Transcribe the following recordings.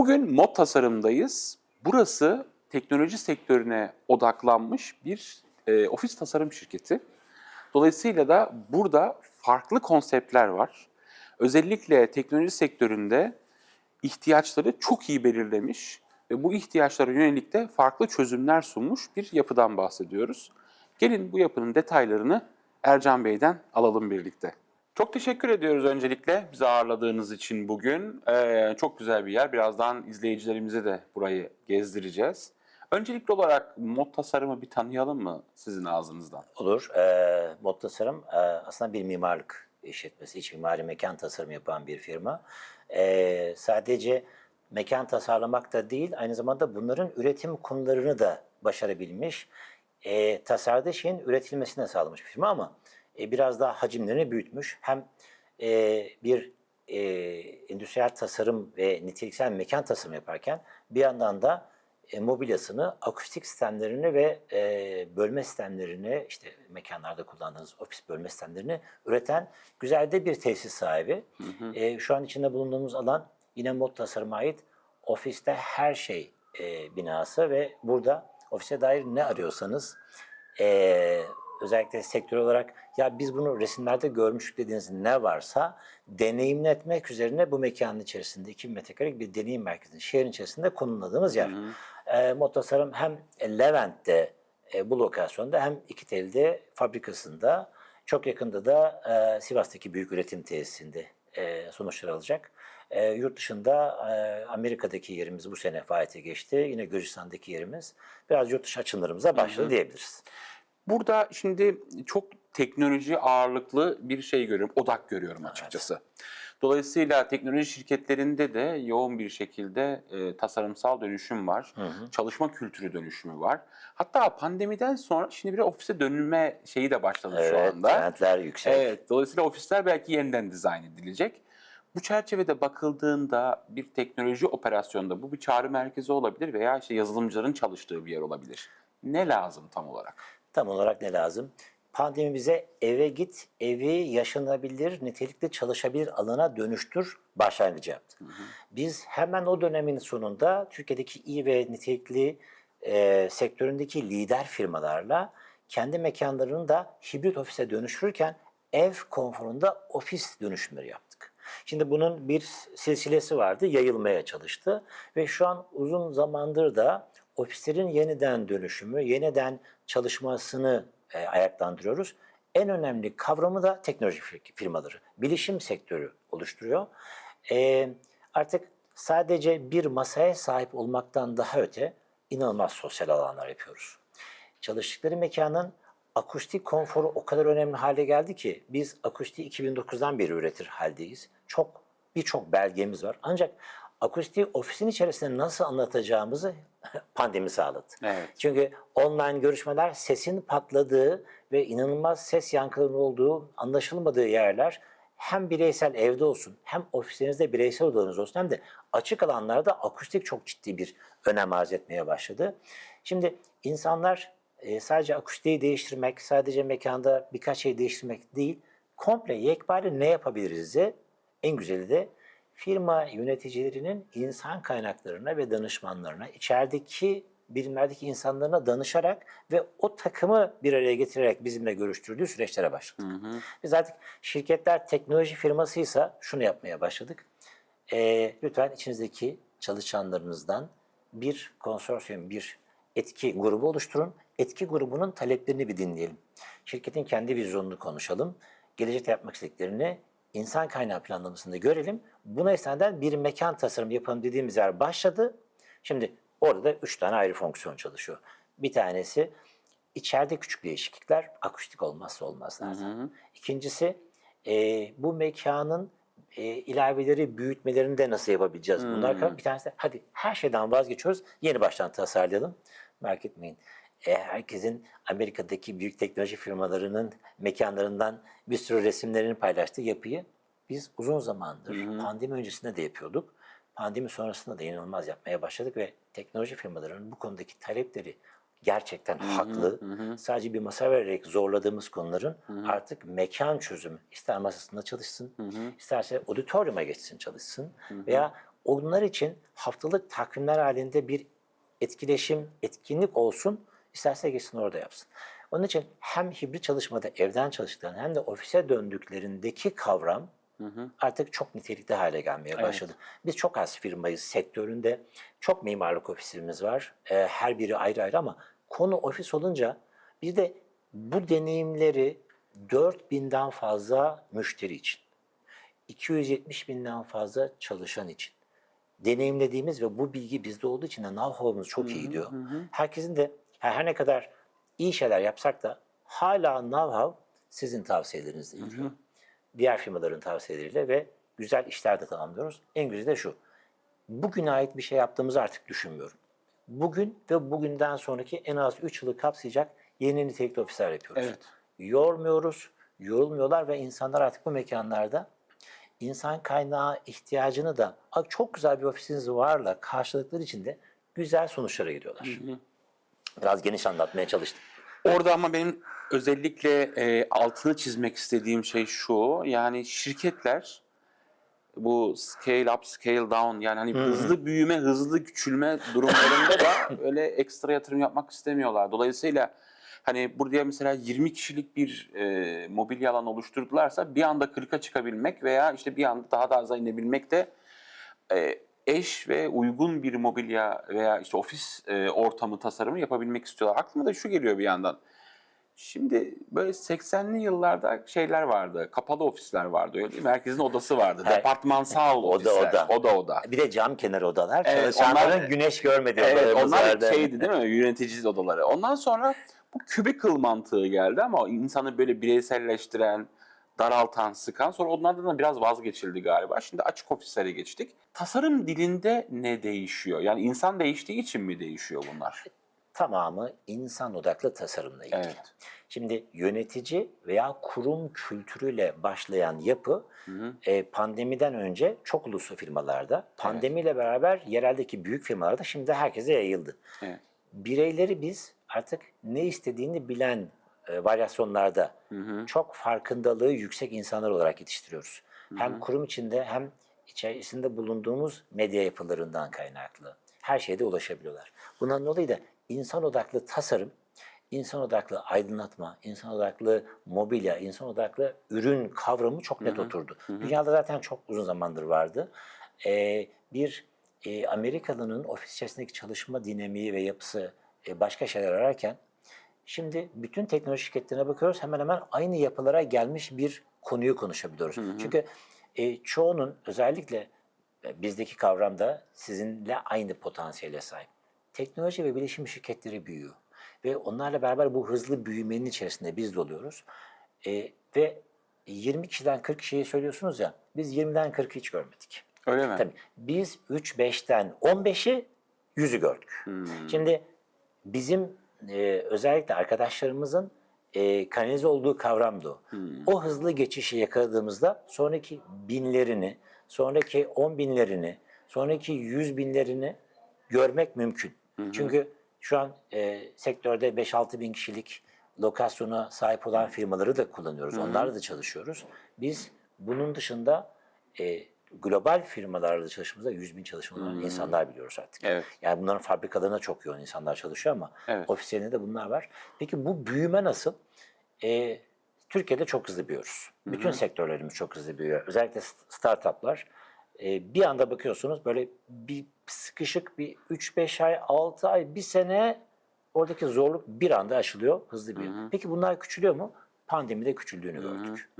Bugün mod tasarımdayız. Burası teknoloji sektörüne odaklanmış bir e, ofis tasarım şirketi. Dolayısıyla da burada farklı konseptler var. Özellikle teknoloji sektöründe ihtiyaçları çok iyi belirlemiş ve bu ihtiyaçlara yönelik de farklı çözümler sunmuş bir yapıdan bahsediyoruz. Gelin bu yapının detaylarını Ercan Bey'den alalım birlikte. Çok teşekkür ediyoruz öncelikle bizi ağırladığınız için bugün. Ee, çok güzel bir yer. Birazdan izleyicilerimize de burayı gezdireceğiz. Öncelikli olarak mod tasarımı bir tanıyalım mı sizin ağzınızdan? Olur. Ee, Mod Tasarım e, aslında bir mimarlık işletmesi, iç mimari mekan tasarımı yapan bir firma. Ee, sadece mekan tasarlamak da değil, aynı zamanda bunların üretim konularını da başarabilmiş, e, tasarladığı şeyin üretilmesini de sağlamış bir firma ama e, biraz daha hacimlerini büyütmüş. Hem e, bir e, endüstriyel tasarım ve niteliksel mekan tasarımı yaparken bir yandan da e, mobilyasını, akustik sistemlerini ve e, bölme sistemlerini, işte mekanlarda kullandığınız ofis bölme sistemlerini üreten güzel de bir tesis sahibi. E, şu an içinde bulunduğumuz alan yine mod tasarıma ait ofiste her şey e, binası ve burada ofise dair ne arıyorsanız e, özellikle sektör olarak ya biz bunu resimlerde görmüştük dediğiniz ne varsa deneyimletmek üzerine bu mekanın içerisinde 2000 metrekarelik bir deneyim merkezinin şehrin içerisinde konumladığımız yer. E, Mod Tasarım hem Levent'te e, bu lokasyonda hem İkitel'de fabrikasında çok yakında da e, Sivas'taki büyük üretim tesisinde e, sonuçlar alacak. E, yurt dışında e, Amerika'daki yerimiz bu sene faaliyete geçti. Yine Gürcistan'daki yerimiz biraz yurt dışı açılımlarımıza başladı diyebiliriz. Burada şimdi çok teknoloji ağırlıklı bir şey görüyorum, odak görüyorum açıkçası. Dolayısıyla teknoloji şirketlerinde de yoğun bir şekilde e, tasarımsal dönüşüm var, çalışma kültürü dönüşümü var. Hatta pandemiden sonra şimdi bir ofise dönülme şeyi de başladı şu Evet, anda. trendler yüksek. Evet, dolayısıyla ofisler belki yeniden dizayn edilecek. Bu çerçevede bakıldığında bir teknoloji operasyonda bu bir çağrı merkezi olabilir veya işte yazılımcıların çalıştığı bir yer olabilir. Ne lazım tam olarak? Tam olarak ne lazım? Pandemi bize eve git, evi yaşanabilir, nitelikli çalışabilir alana dönüştür başlangıcı yaptı. Biz hemen o dönemin sonunda Türkiye'deki iyi ve nitelikli e, sektöründeki lider firmalarla kendi mekanlarını da hibrit ofise dönüştürürken ev konforunda ofis dönüşümleri yaptık. Şimdi bunun bir silsilesi vardı, yayılmaya çalıştı ve şu an uzun zamandır da ofislerin yeniden dönüşümü, yeniden çalışmasını e, ayaklandırıyoruz. En önemli kavramı da teknoloji fir- firmaları, bilişim sektörü oluşturuyor. E, artık sadece bir masaya sahip olmaktan daha öte inanılmaz sosyal alanlar yapıyoruz. Çalıştıkları mekanın akustik konforu o kadar önemli hale geldi ki biz akustiği 2009'dan beri üretir haldeyiz. Çok birçok belgemiz var. Ancak akustiği ofisin içerisinde nasıl anlatacağımızı pandemi sağladı. Evet. Çünkü online görüşmeler sesin patladığı ve inanılmaz ses yankılarının olduğu, anlaşılmadığı yerler hem bireysel evde olsun, hem ofisinizde bireysel odanız olsun hem de açık alanlarda akustik çok ciddi bir önem arz etmeye başladı. Şimdi insanlar e, sadece akustiği değiştirmek, sadece mekanda birkaç şey değiştirmek değil, komple yekpare ne yapabiliriz de en güzeli de firma yöneticilerinin insan kaynaklarına ve danışmanlarına, içerideki birimlerdeki insanlarına danışarak ve o takımı bir araya getirerek bizimle görüştürdüğü süreçlere başladık. Biz artık şirketler teknoloji firmasıysa şunu yapmaya başladık. Ee, lütfen içinizdeki çalışanlarınızdan bir konsorsiyum, bir etki grubu oluşturun. Etki grubunun taleplerini bir dinleyelim. Şirketin kendi vizyonunu konuşalım. Gelecekte yapmak istediklerini insan kaynağı planlamasında görelim. Buna istinaden bir mekan tasarım yapalım dediğimiz yer başladı. Şimdi orada da üç tane ayrı fonksiyon çalışıyor. Bir tanesi içeride küçük değişiklikler akustik olmazsa olmazlardan. İkincisi e, bu mekanın e, ilaveleri, büyütmelerini de nasıl yapabileceğiz? Bunlar kadar bir tanesi de hadi her şeyden vazgeçiyoruz, yeni baştan tasarlayalım. Merak etmeyin. E, herkesin Amerika'daki büyük teknoloji firmalarının mekanlarından bir sürü resimlerini paylaştığı yapıyı biz uzun zamandır pandemi öncesinde de yapıyorduk. Pandemi sonrasında da inanılmaz yapmaya başladık ve teknoloji firmalarının bu konudaki talepleri gerçekten haklı. Sadece bir masa vererek zorladığımız konuların artık mekan çözümü. ister masasında çalışsın, isterse auditoriuma geçsin çalışsın veya onlar için haftalık takvimler halinde bir etkileşim, etkinlik olsun, isterse gitsin orada yapsın. Onun için hem hibrit çalışmada evden çalıştıklarında hem de ofise döndüklerindeki kavram artık çok nitelikli hale gelmeye başladı. Biz çok az firmayız sektöründe. Çok mimarlık ofisimiz var. Ee, her biri ayrı ayrı ama konu ofis olunca bir de bu deneyimleri 4000'den fazla müşteri için, 270 binden fazla çalışan için deneyimlediğimiz ve bu bilgi bizde olduğu için de know-how'umuz çok iyi gidiyor. Herkesin de her ne kadar iyi şeyler yapsak da hala know-how sizin tavsiyelerinizle gidiyor. Diğer firmaların tavsiyeleriyle ve güzel işler de tamamlıyoruz. En güzeli de şu. Bugüne ait bir şey yaptığımızı artık düşünmüyorum. Bugün ve bugünden sonraki en az 3 yılı kapsayacak yeni nitelikli ofisler yapıyoruz. Evet. Yormuyoruz, yorulmuyorlar ve insanlar artık bu mekanlarda insan kaynağı ihtiyacını da "Aa, çok güzel bir ofisiniz varla karşılıkları içinde güzel sonuçlara gidiyorlar. Biraz geniş anlatmaya çalıştım. Orada ama benim özellikle e, altını çizmek istediğim şey şu. Yani şirketler bu scale up, scale down yani hani hızlı büyüme, hızlı küçülme durumlarında da öyle ekstra yatırım yapmak istemiyorlar. Dolayısıyla hani buraya mesela 20 kişilik bir e, mobilya alanı oluşturdularsa bir anda 40'a çıkabilmek veya işte bir anda daha da aza inebilmek de e, eş ve uygun bir mobilya veya işte ofis e, ortamı tasarımı yapabilmek istiyorlar. Aklıma da şu geliyor bir yandan. Şimdi böyle 80'li yıllarda şeyler vardı. Kapalı ofisler vardı öyle değil mi? Herkesin odası vardı. Departmansal Oda, ofisler. oda. Oda oda. Bir de cam kenarı odalar. Evet, Çalışanların onlar- güneş görmediği Evet odalarımız onlar vardı. şeydi değil mi? Yönetici odaları. Ondan sonra bu cubicle mantığı geldi ama insanı böyle bireyselleştiren, daraltan, sıkan. Sonra onlardan da biraz vazgeçildi galiba. Şimdi açık ofislere geçtik. Tasarım dilinde ne değişiyor? Yani insan değiştiği için mi değişiyor bunlar? Tamamı insan odaklı tasarımla ilgili. Evet. Şimdi yönetici veya kurum kültürüyle başlayan yapı e, pandemiden önce çok uluslu firmalarda, pandemiyle beraber yereldeki büyük firmalarda şimdi herkese yayıldı. Evet. Bireyleri biz artık ne istediğini bilen e, varyasyonlarda çok farkındalığı yüksek insanlar olarak yetiştiriyoruz. Hem kurum içinde hem içerisinde bulunduğumuz medya yapılarından kaynaklı. Her şeyde ulaşabiliyorlar. Bundan dolayı da insan odaklı tasarım, insan odaklı aydınlatma, insan odaklı mobilya, insan odaklı ürün kavramı çok net oturdu. Dünyada zaten çok uzun zamandır vardı. Ee, bir e, Amerikalı'nın ofis içerisindeki çalışma dinamiği ve yapısı e, başka şeyler ararken Şimdi bütün teknoloji şirketlerine bakıyoruz hemen hemen aynı yapılara gelmiş bir konuyu konuşabiliyoruz. Çünkü e, çoğunun özellikle e, bizdeki kavramda sizinle aynı potansiyele sahip. Teknoloji ve bilişim şirketleri büyüyor. Ve onlarla beraber bu hızlı büyümenin içerisinde biz de oluyoruz. E, ve 20 kişiden 40 kişiyi söylüyorsunuz ya, biz 20'den 40'ı hiç görmedik. Öyle mi? Tabii biz 3-5'ten 15'i yüzü gördük. Şimdi bizim e, özellikle arkadaşlarımızın e, kanalize olduğu kavramdı o. O hızlı geçişi yakaladığımızda sonraki binlerini, sonraki on binlerini, sonraki yüz binlerini görmek mümkün. Çünkü şu an e, sektörde 5-6 bin kişilik lokasyona sahip olan firmaları da kullanıyoruz. Onlarla da çalışıyoruz. Biz bunun dışında e, global firmalarla çalıştığımızda 100 bin çalışan insanlar biliyoruz artık. Evet. Yani bunların fabrikalarına çok yoğun insanlar çalışıyor ama Evet. ofislerinde de bunlar var. Peki bu büyüme nasıl? E, Türkiye'de çok hızlı büyüyoruz. Bütün sektörlerimiz çok hızlı büyüyor. Özellikle st- startuplar. E, bir anda bakıyorsunuz böyle bir sıkışık bir 3-5 ay, 6 ay, bir sene oradaki zorluk bir anda aşılıyor, hızlı büyüyor. Peki bunlar küçülüyor mu? Pandemide küçüldüğünü gördük.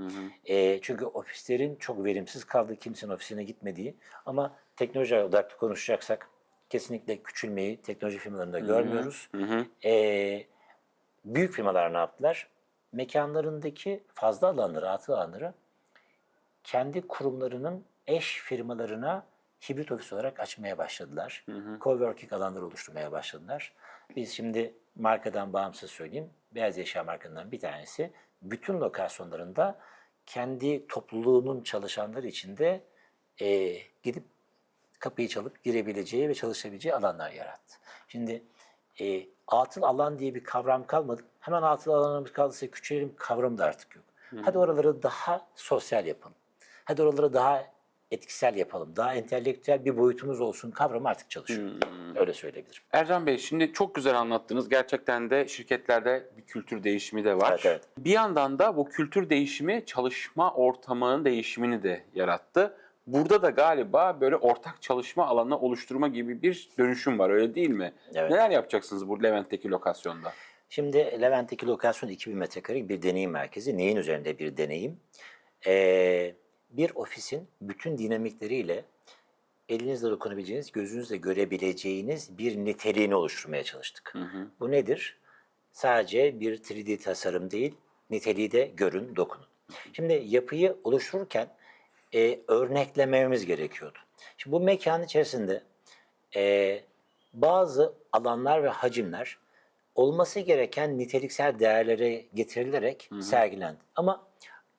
E, çünkü ofislerin çok verimsiz kaldığı, kimsenin ofisine gitmediği ama teknoloji odaklı konuşacaksak kesinlikle küçülmeyi teknoloji firmalarında görmüyoruz. E, büyük firmalar ne yaptılar? Mekanlarındaki fazla alanları, atıl alanları kendi kurumlarının eş firmalarına hibrit ofis olarak açmaya başladılar. Coworking alanları oluşturmaya başladılar. Biz şimdi markadan bağımsız söyleyeyim. Beyaz eşya markalarından bir tanesi bütün lokasyonlarında kendi topluluğunun çalışanları içinde e, gidip kapıyı çalıp girebileceği ve çalışabileceği alanlar yarattı. Şimdi e, atıl alan diye bir kavram kalmadı. Hemen atıl alanımız kaldıysa küçülelim kavramı da artık yok. Hadi oraları daha sosyal yapın. Hadi oraları daha etkisel yapalım, daha entelektüel bir boyutumuz olsun kavramı artık çalışıyor. Hmm. Öyle söyleyebilirim. Ercan Bey şimdi çok güzel anlattınız. Gerçekten de şirketlerde bir kültür değişimi de var. Evet, evet. Bir yandan da bu kültür değişimi çalışma ortamının değişimini de yarattı. Burada da galiba böyle ortak çalışma alanı oluşturma gibi bir dönüşüm var öyle değil mi? Evet. Neler yapacaksınız bu Levent'teki lokasyonda? Şimdi Levent'teki lokasyon 2000 metrekarelik bir deneyim merkezi. Neyin üzerinde bir deneyim? Ee, bir ofisin bütün dinamikleriyle elinizle dokunabileceğiniz, gözünüzle görebileceğiniz bir niteliğini oluşturmaya çalıştık. Bu nedir? Sadece bir 3D tasarım değil, niteliği de görün, dokunun. Şimdi yapıyı oluştururken e, örneklememiz gerekiyordu. Şimdi bu mekanın içerisinde e, bazı alanlar ve hacimler olması gereken niteliksel değerlere getirilerek sergilendi. Ama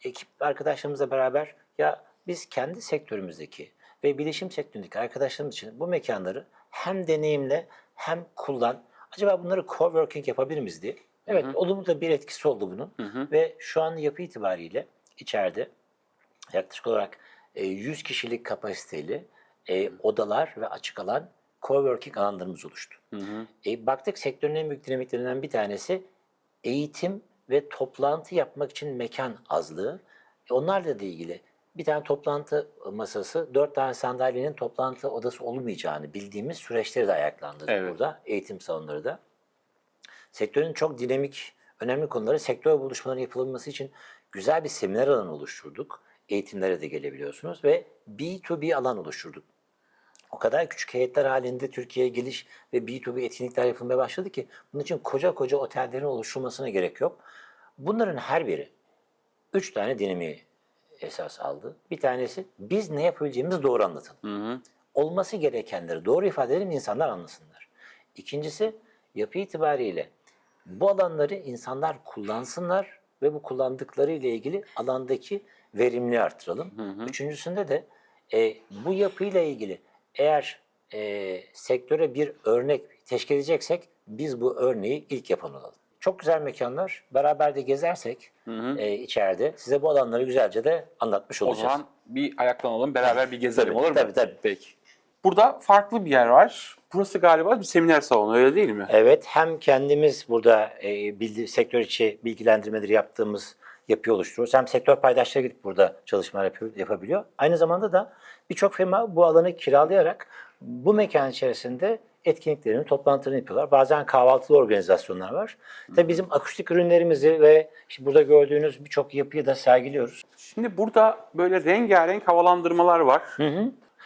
ekip arkadaşlarımızla beraber ya biz kendi sektörümüzdeki ve bilişim sektöründeki arkadaşlarımız için bu mekanları hem deneyimle hem kullan. Acaba bunları coworking yapabilir miyiz diye. Evet, olumlu da bir etkisi oldu bunun. Ve şu an yapı itibariyle içeride yaklaşık olarak e, 100 kişilik kapasiteli e, odalar ve açık alan coworking alanlarımız oluştu. E, baktık sektörün en büyük dinamiklerinden bir tanesi eğitim ve toplantı yapmak için mekan azlığı. E, onlarla da ilgili bir tane toplantı masası, dört tane sandalyenin toplantı odası olmayacağını bildiğimiz süreçleri de ayaklandırdık Evet. burada, eğitim salonları da. Sektörün çok dinamik, önemli konuları sektör buluşmaları yapılması için güzel bir seminer alanı oluşturduk. Eğitimlere de gelebiliyorsunuz ve B2B alan oluşturduk. O kadar küçük heyetler halinde Türkiye'ye geliş ve B2B etkinlikler yapılmaya başladı ki bunun için koca koca otellerin oluşturulmasına gerek yok. Bunların her biri üç tane dinamiği esas aldı. Bir tanesi biz ne yapabileceğimizi doğru anlatalım. Olması gerekenleri doğru ifade edelim insanlar anlasınlar. İkincisi yapı itibariyle bu alanları insanlar kullansınlar ve bu kullandıkları ile ilgili alandaki verimli artıralım. Üçüncüsünde de e, bu yapıyla ilgili eğer e, sektöre bir örnek teşkil edeceksek biz bu örneği ilk yapan olalım. Çok güzel mekanlar. Beraber de gezersek e, içeride size bu alanları güzelce de anlatmış O olacağız. zaman bir ayaklanalım beraber bir gezelim Tabii, olur mu? tabii, tabii. Peki. Burada farklı bir yer var. Burası galiba bir seminer salonu öyle değil mi? Evet, hem kendimiz burada e, bildi, sektör içi bilgilendirmeleri yaptığımız yapıyı oluşturuyoruz. Hem sektör paydaşları gidip burada çalışmalar yapıyor, yapabiliyor. Aynı zamanda da birçok firma bu alanı kiralayarak bu mekan içerisinde etkinliklerini, toplantılarını yapıyorlar. Bazen kahvaltılı organizasyonlar var. Tabii bizim akustik ürünlerimizi ve işte burada gördüğünüz birçok yapıyı da sergiliyoruz. Şimdi burada böyle rengarenk havalandırmalar var.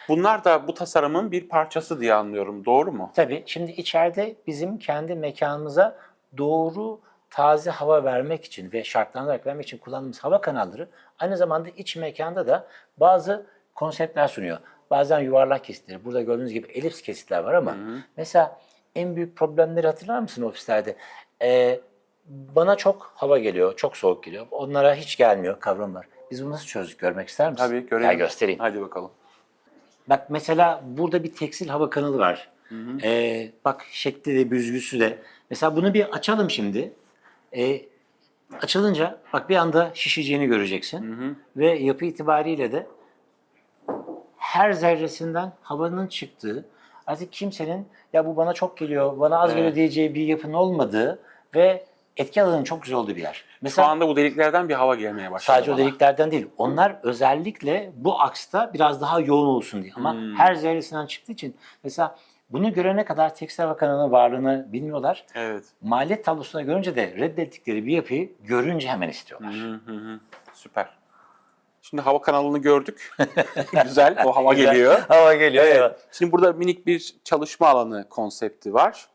Bunlar da bu tasarımın bir parçası diye anlıyorum. Doğru mu? Tabii şimdi içeride bizim kendi mekanımıza doğru taze hava vermek için ve şartlandırarak vermek için kullandığımız hava kanalları aynı zamanda iç mekanda da bazı konseptler sunuyor. Bazen yuvarlak kesitleri, burada gördüğünüz gibi elips kesitler var ama mesela en büyük problemleri hatırlar mısın ofislerde? Ee, bana çok hava geliyor, çok soğuk geliyor. Onlara hiç gelmiyor kavramlar. Biz bunu nasıl çözdük görmek ister misin? Tabii görelim. Gel göstereyim. Hadi bakalım. Bak mesela burada bir tekstil hava kanalı var. Ee, bak şekli de büzgüsü de. Mesela bunu bir açalım şimdi. Ee, açılınca bak bir anda şişeceğini göreceksin. Ve yapı itibariyle de her zerresinden havanın çıktığı, artık kimsenin ya bu bana çok geliyor, bana az Evet. geliyor diyeceği bir yapının olmadığı ve etki alanının çok güzel olduğu bir yer. Şu Mesela anda bu deliklerden bir hava gelmeye başladı. Sadece o bana. deliklerden değil. Onlar özellikle bu aksta biraz daha yoğun olsun diye. Ama Hmm. her zerresinden çıktığı için mesela bunu görene kadar Tekstil Bakanı'nın varlığını bilmiyorlar. Evet. Maliyet tablosuna görünce de reddettikleri bir yapıyı görünce hemen istiyorlar. Hı hı hı. Süper. Şimdi hava kanalını gördük. Güzel. O hava Güzel. geliyor. Hava geliyor. Evet. Şimdi burada minik bir çalışma alanı konsepti var.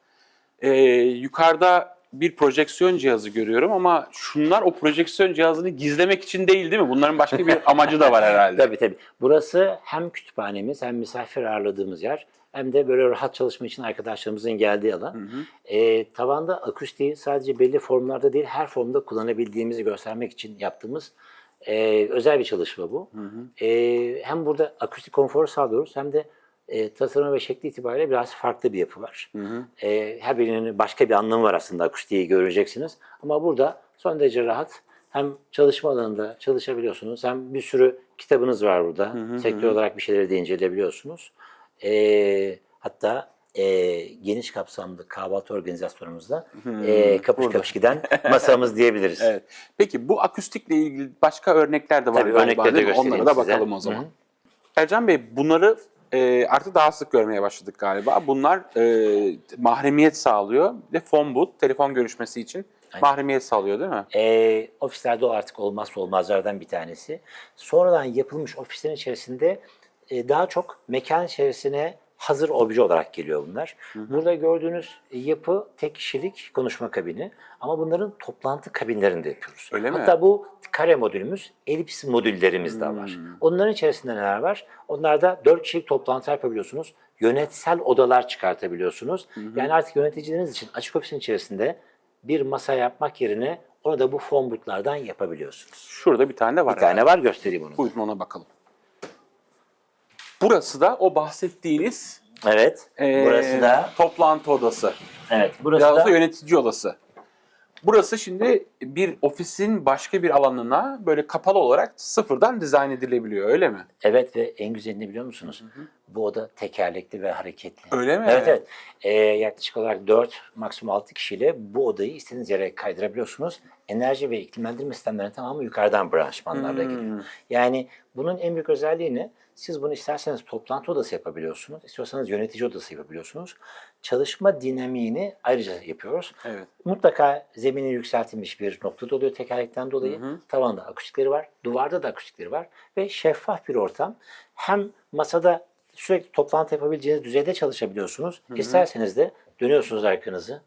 Ee, yukarıda bir projeksiyon cihazı görüyorum ama şunlar o projeksiyon cihazını gizlemek için değil değil mi? Bunların başka bir amacı da var herhalde. Tabii tabii. Burası hem kütüphanemiz hem misafir ağırladığımız yer hem de böyle rahat çalışma için arkadaşlarımızın geldiği alan. Ee, tavanda akustiği sadece belli formlarda değil her formda kullanabildiğimizi göstermek için yaptığımız e, özel bir çalışma bu. E, hem burada akustik konforu sağlıyoruz hem de e, tasarımı ve şekli itibariyle biraz farklı bir yapı var. E, her birinin başka bir anlamı var aslında akustiği göreceksiniz. Ama burada son derece rahat hem çalışma alanında çalışabiliyorsunuz hem bir sürü kitabınız var burada. Sektör olarak bir şeyleri de inceleyebiliyorsunuz. Ee, hatta e, geniş kapsamlı kahvaltı organizasyonumuzda e, kapış burada. kapış giden masamız diyebiliriz. Evet. Peki bu akustikle ilgili başka örnekler de var Tabii örnekleri de Onlara da size. bakalım o zaman. Hı hı. Ercan Bey bunları e, artık daha sık görmeye başladık galiba. Bunlar e, mahremiyet sağlıyor. De phone booth, telefon görüşmesi için mahremiyet sağlıyor değil mi? E, ofislerde o artık olmazsa olmazlardan bir tanesi. Sonradan yapılmış ofislerin içerisinde e, daha çok mekan içerisine hazır obje olarak geliyor bunlar. Burada gördüğünüz yapı tek kişilik konuşma kabini ama bunların toplantı kabinlerinde yapıyoruz. Öyle mi? Hatta bu kare modülümüz, elips modüllerimiz de var. Hmm. Onların içerisinde neler var? Onlarda dört kişilik toplantı yapabiliyorsunuz. Yönetsel odalar çıkartabiliyorsunuz. Yani artık yöneticileriniz için açık ofisin içerisinde bir masa yapmak yerine onu da bu phone yapabiliyorsunuz. Şurada bir tane var. Bir tane var göstereyim onu. Buyurun ona bakalım. Burası da o bahsettiğiniz Evet. e, burası da toplantı odası. evet. Burası Biraz da yönetici odası. Burası şimdi bir ofisin başka bir alanına böyle kapalı olarak sıfırdan dizayn edilebiliyor öyle mi? evet ve en güzelini biliyor musunuz? Bu oda tekerlekli ve hareketli. Öyle mi? Evet evet. Ee, yaklaşık olarak 4 maksimum 6 kişiyle bu odayı istediğiniz yere kaydırabiliyorsunuz. Enerji ve iklimlendirme sistemlerinin tamamı yukarıdan branşmanlarla Hmm. geliyor. Yani bunun en büyük özelliği ne? Siz bunu isterseniz toplantı odası yapabiliyorsunuz, istiyorsanız yönetici odası yapabiliyorsunuz. Çalışma dinamiğini ayrıca yapıyoruz. Evet. Mutlaka zemini yükseltilmiş bir noktada oluyor tekerlekten dolayı. Tavanda akustikleri var, duvarda da akustikleri var ve şeffaf bir ortam. Hem masada sürekli toplantı yapabileceğiniz düzeyde çalışabiliyorsunuz. İsterseniz de dönüyorsunuz arkanızı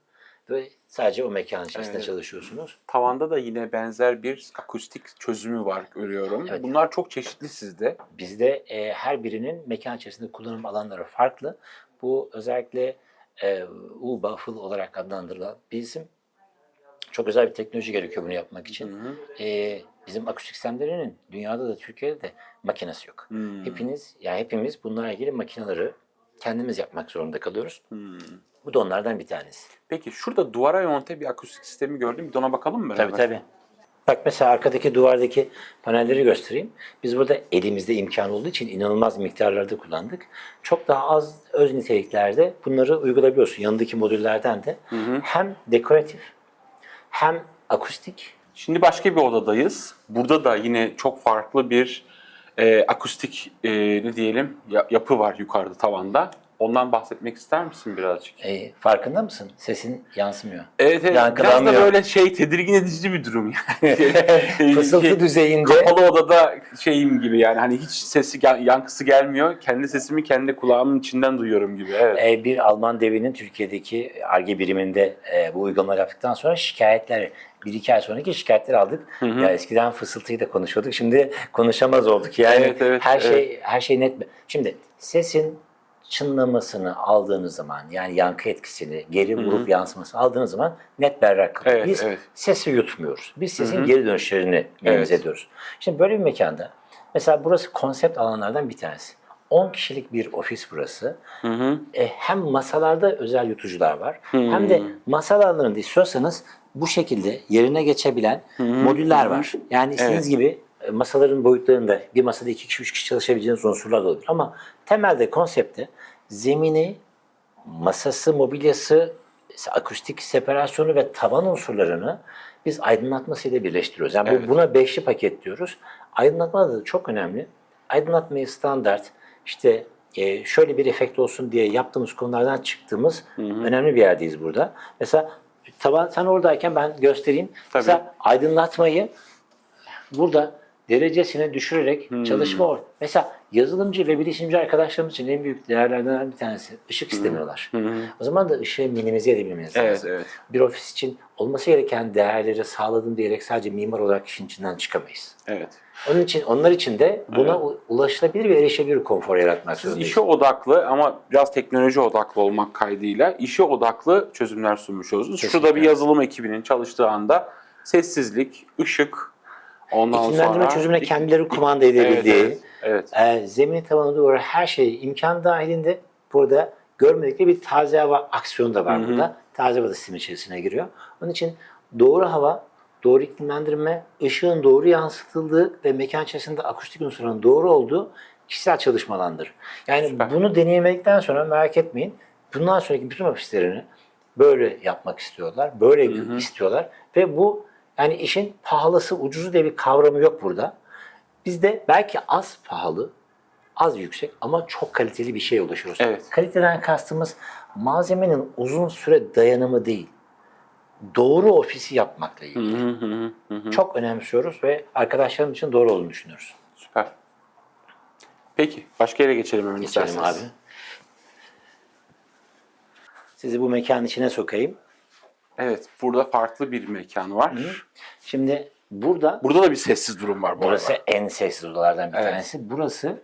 ve sadece o mekanın içerisinde Evet. çalışıyorsunuz. Tavanda da yine benzer bir akustik çözümü var görüyorum. Evet. Bunlar çok çeşitli sizde. Bizde e, her birinin mekan içerisinde kullanım alanları farklı. Bu özellikle e, U-Buffle olarak adlandırılan bir isim. Çok özel bir teknoloji gerekiyor bunu yapmak için. E, bizim akustik sistemlerinin dünyada da Türkiye'de de makinesi yok. Hmm. Hepiniz, yani hepimiz bunlarla ilgili makineleri kendimiz yapmak zorunda kalıyoruz. Hmm. Bu da onlardan bir tanesi. Peki şurada duvara yonte bir akustik sistemi gördüm. Bir de ona bakalım mı beraber? Tabii tabii. Bak mesela arkadaki duvardaki panelleri göstereyim. Biz burada elimizde imkan olduğu için inanılmaz miktarlarda kullandık. Çok daha az öz niteliklerde bunları uygulayabiliyorsun. Yanındaki modüllerden de hem dekoratif hem akustik Şimdi başka bir odadayız. Burada da yine çok farklı bir e, akustik e, ne diyelim ya- yapı var yukarıda tavanda. Ondan bahsetmek ister misin birazcık? E, farkında mısın? Sesin yansımıyor. Evet, evet. biraz da böyle şey tedirgin edici bir durum yani. Fısıltı Şey, düzeyinde Kapalı odada şeyim gibi yani hani hiç sesi yankısı gelmiyor. Kendi sesimi kendi kulağımın içinden duyuyorum gibi. Evet. E, bir Alman devinin Türkiye'deki ARGE biriminde e, bu uygulamaları yaptıktan sonra şikayetler, bir iki ay sonraki şikayetleri aldık. Ya eskiden fısıltıyı da konuşuyorduk, şimdi konuşamaz olduk. Yani Evet, evet, her evet. şey her şey net. Şimdi sesin çınlamasını aldığınız zaman yani yankı etkisini, geri vurup yansımasını aldığınız zaman net berrak kalıyor. Evet, Biz evet. sesi yutmuyoruz. Biz sesin geri dönüşlerini Evet. ediyoruz. Şimdi böyle bir mekanda mesela burası konsept alanlardan bir tanesi. 10 kişilik bir ofis burası. E, hem masalarda özel yutucular var hem de masalarında istiyorsanız bu şekilde yerine geçebilen modüller var. Yani istediğiniz gibi e, masaların boyutlarında bir masada iki kişi, üç kişi çalışabileceğiniz unsurlar da olabilir. Ama temelde konsepte zemini, masası, mobilyası, akustik separasyonu ve tavan unsurlarını biz aydınlatmasıyla birleştiriyoruz. Yani Evet. buna beşli paket diyoruz. Aydınlatma da çok önemli. Aydınlatmayı standart, işte e, şöyle bir efekt olsun diye yaptığımız konulardan çıktığımız önemli bir yerdeyiz burada. Mesela tavan sen oradayken ben göstereyim. Mesela aydınlatmayı burada derecesine düşürerek çalışma or. Mesela yazılımcı ve bilişimci arkadaşlarımız için en büyük değerlerden bir tanesi ışık istemiyorlar. O zaman da ışığı minimize edebilmemiz Evet, lazım. evet. Bir ofis için olması gereken değerleri sağladım diyerek sadece mimar olarak işin içinden çıkamayız. Evet. Onun için onlar için de buna u- ulaşılabilir ve erişebilir konfor yaratmak zorundayız. işe odaklı ama biraz teknoloji odaklı olmak kaydıyla işe odaklı çözümler sunmuş oluyorsunuz. Şurada bir yazılım ekibinin çalıştığı anda sessizlik, ışık, ondan İklimlendirme sonra... çözümüne kendileri kumanda edebildiği, Evet, evet, evet. e, zemin tavanı doğru her şey imkan dahilinde burada görmedikleri bir taze hava aksiyonu da var burada. Taze hava da sistemin içerisine giriyor. Onun için doğru hava, doğru iklimlendirme, ışığın doğru yansıtıldığı ve mekan içerisinde akustik unsurların doğru olduğu kişisel çalışma alanıdır. Yani Süper. bunu deneyimledikten sonra merak etmeyin. Bundan sonraki bütün ofislerini böyle yapmak istiyorlar. Böyle istiyorlar. Ve bu yani işin pahalısı ucuzu diye bir kavramı yok burada. Bizde belki az pahalı, az yüksek ama çok kaliteli bir şeye ulaşıyoruz. Evet. Kaliteden kastımız malzemenin uzun süre dayanımı değil. Doğru ofisi yapmakla ilgili. Hı hı hı hı. Çok önemsiyoruz ve arkadaşlarım için doğru olduğunu düşünüyoruz. Süper. Peki, başka yere geçelim hemen Geçelim isterseniz. abi. Sizi bu mekanın içine sokayım. Evet, burada farklı bir mekan var. Şimdi burada Burada da bir sessiz durum var bu burası arada. en sessiz odalardan bir Evet. tanesi. Burası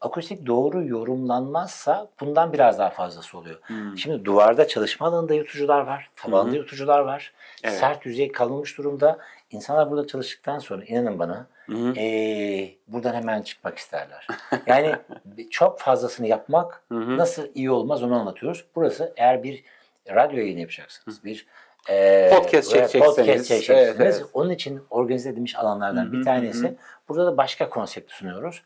akustik doğru yorumlanmazsa bundan biraz daha fazlası oluyor. Hmm. Şimdi duvarda çalışma alanında yutucular var, tavanda yutucular var. Evet. Sert yüzey kalınmış durumda. İnsanlar burada çalıştıktan sonra inanın bana hı. eee, buradan hemen çıkmak isterler. Yani çok fazlasını yapmak hı. nasıl iyi olmaz onu anlatıyoruz. Burası eğer bir radyo yayını yapacaksınız, bir eee, Podcast veya çekecekseniz, podcast çekeceksiniz. evet, evet. Onun için organize edilmiş alanlardan bir tanesi. Burada da başka konsept sunuyoruz.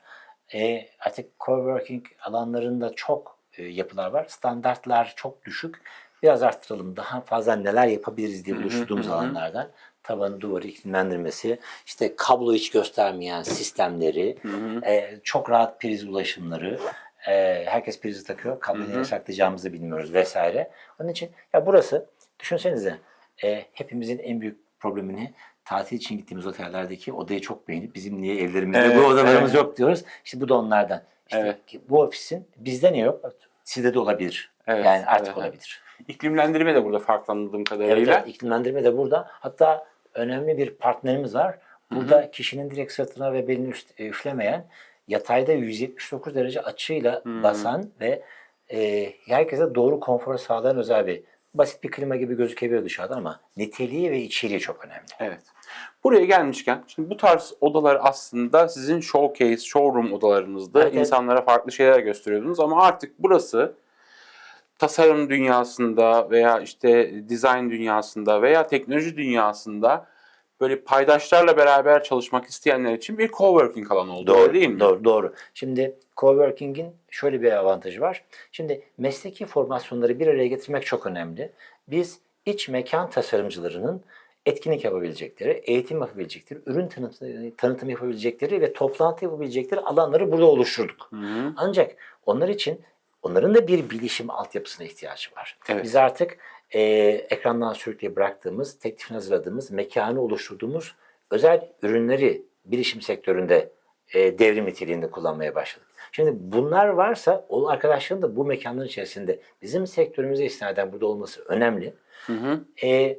Eee, artık coworking alanlarında çok e, yapılar var. Standartlar çok düşük. Biraz arttıralım. Daha fazla neler yapabiliriz diye hı. alanlardan. Tavanı, duvarı iklimlendirmesi, işte kablo hiç göstermeyen sistemleri, Hı hı. e, çok rahat priz ulaşımları, e, herkes prizi takıyor, kabloyu saklayacağımızı bilmiyoruz vesaire. Onun için ya burası, düşünsenize e, hepimizin en büyük problemini tatil için gittiğimiz otellerdeki odayı çok beğenip bizim niye evlerimizde Evet, bu odalarımız evet. yok diyoruz. İşte bu da onlardan. İşte Evet. bu ofisin bizde ne yok? Sizde de olabilir. Evet, yani artık evet, olabilir. İklimlendirme de burada farklı anladığım Evet, kadarıyla. evet, iklimlendirme de burada. Hatta önemli bir partnerimiz var. Burada kişinin direkt sırtına ve belini e, üflemeyen, yatayda 179 derece açıyla basan ve e, herkese doğru konforu sağlayan özel bir basit bir klima gibi gözükebilir dışarıdan ama niteliği ve içeriği çok önemli. Evet. Buraya gelmişken, şimdi bu tarz odalar aslında sizin showcase, showroom odalarınızda Evet, insanlara farklı şeyler gösteriyordunuz ama artık burası tasarım dünyasında veya işte design dünyasında veya teknoloji dünyasında böyle paydaşlarla beraber çalışmak isteyenler için bir coworking alanı oldu. öyle değil mi? Doğru, doğru. Şimdi coworking'in şöyle bir avantajı var. Şimdi mesleki formasyonları bir araya getirmek çok önemli. Biz iç mekan tasarımcılarının etkinlik yapabilecekleri, eğitim yapabilecekleri, ürün tanıtım, tanıtım yapabilecekleri ve toplantı yapabilecekleri alanları burada oluşturduk. Hı hı. Ancak onlar için onların da bir bilişim altyapısına ihtiyacı var. Evet. Biz artık e, ekrandan sürekli bıraktığımız, teklifini hazırladığımız, mekanı oluşturduğumuz özel ürünleri bilişim sektöründe e, devrim niteliğinde kullanmaya başladık. Şimdi bunlar varsa o arkadaşların da bu mekanların içerisinde bizim sektörümüze istinaden burada olması önemli. Hı hı. E,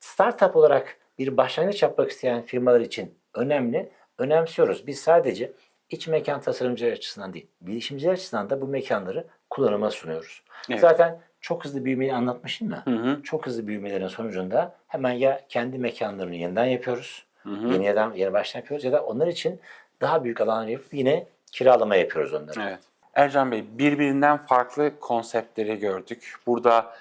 startup olarak bir başlangıç yapmak isteyen firmalar için önemli. Önemsiyoruz. Biz sadece iç mekan tasarımcıları açısından değil, bilişimciler açısından da bu mekanları kullanıma sunuyoruz. Evet. Zaten çok hızlı büyümeyi anlatmıştım mı? Hı hı. Çok hızlı büyümelerin sonucunda hemen ya kendi mekanlarını yeniden yapıyoruz, Hı hı. yeni yeniden yeni baştan yapıyoruz ya da onlar için daha büyük alan yapıp yine kiralama yapıyoruz onları. Evet. Ercan Bey, birbirinden farklı konseptleri gördük. Burada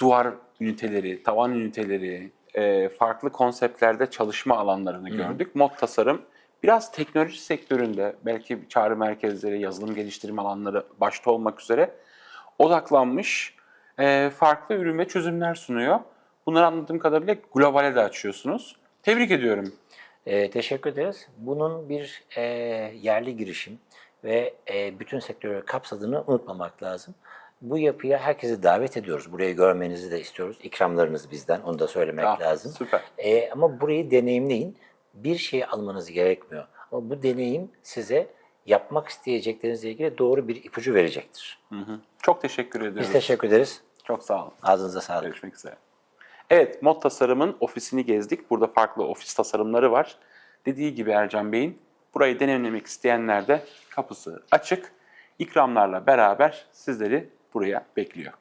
duvar üniteleri, tavan üniteleri, e, farklı konseptlerde çalışma alanlarını gördük. Mod tasarım biraz teknoloji sektöründe belki çağrı merkezleri, yazılım geliştirme alanları başta olmak üzere odaklanmış e, farklı ürün ve çözümler sunuyor. Bunları anladığım kadarıyla globale de açıyorsunuz. Tebrik ediyorum. Ee, teşekkür ederiz. Bunun bir e, yerli girişim ve e, bütün sektörü kapsadığını unutmamak lazım. Bu yapıya herkesi davet ediyoruz. Burayı görmenizi de istiyoruz. İkramlarınız bizden. Onu da söylemek Ah, lazım. Süper. E, ama burayı deneyimleyin. Bir şey almanız gerekmiyor. Ama bu deneyim size yapmak isteyeceklerinizle ilgili doğru bir ipucu verecektir. Hı hı. Çok teşekkür ediyoruz. Biz teşekkür ederiz. Çok sağ olun. Ağzınıza sağlık. Görüşmek üzere. Evet, Mod Tasarım'ın ofisini gezdik. Burada farklı ofis tasarımları var. Dediği gibi Ercan Bey'in burayı deneyimlemek isteyenler de kapısı açık. İkramlarla beraber sizleri buraya bekliyor.